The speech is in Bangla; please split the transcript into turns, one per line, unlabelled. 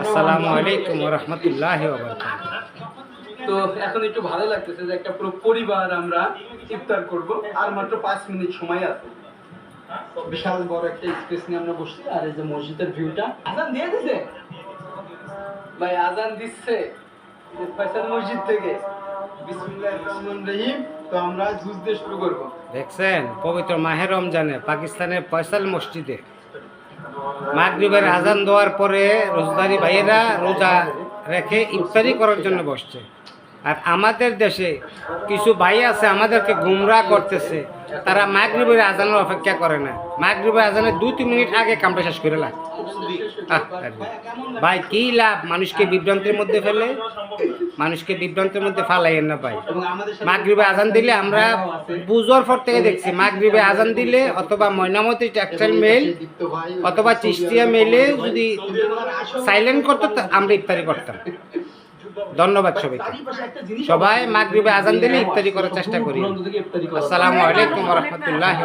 আসসালামু আলাইকুম রহমতুল্লাহ
তো এখন একটু ভালো লাগতেছে যে একটা পুরো পরিবার আমরা ইফতার করব আর মাত্র পাঁচ মিনিট সময় আছে। বিশাল বড় একটা স্পেস নিয়ে আমরা বসছি আর এই যে মসজিদের ভিউটা আজান দিয়ে দিছে? ভাই আজান দিচ্ছে ফয়সাল মসজিদ থেকে। তো আমরা জুস শুরু করব।
দেখছেন পবিত্র মাহে রমজানে পাকিস্তানের ফয়সাল মসজিদে মাগরিবের আজান দেওয়ার পরে রোজদারি ভাইয়েরা রোজা রেখে ইফতারি করার জন্য বসছে। আর আমাদের দেশে কিছু ভাই আছে আমাদেরকে গুমরা করতেছে। তারা মাগরিবের আজানের অপেক্ষা করে না। মাগরিবের আজানের দু তিন মিনিট আগে কামটা শেষ করে লাগে। ভাই, কি লাভ? মানুষকে বিভ্রান্তির মধ্যে ফেলে। মানুষকে বিভ্রান্তির মধ্যে ফালাইয়েন না ভাই। মাগরিবে আজান দিলে আমরা বুঝোর পর থেকে দেখছি মাগরিবে আজান দিলে অথবা ময়নামতি টেক্সটাইল মেল অথবা চিস্তিয়া মেলে যদি সাইলেন্ট করতো আমরা ইফতারি করতাম। ধন্যবাদ সবাইকে সবাই মাগরিবে আজান দিলে ইফতারি করার চেষ্টা
করি।
আসসালামু আলাইকুম রহমতুল্লাহ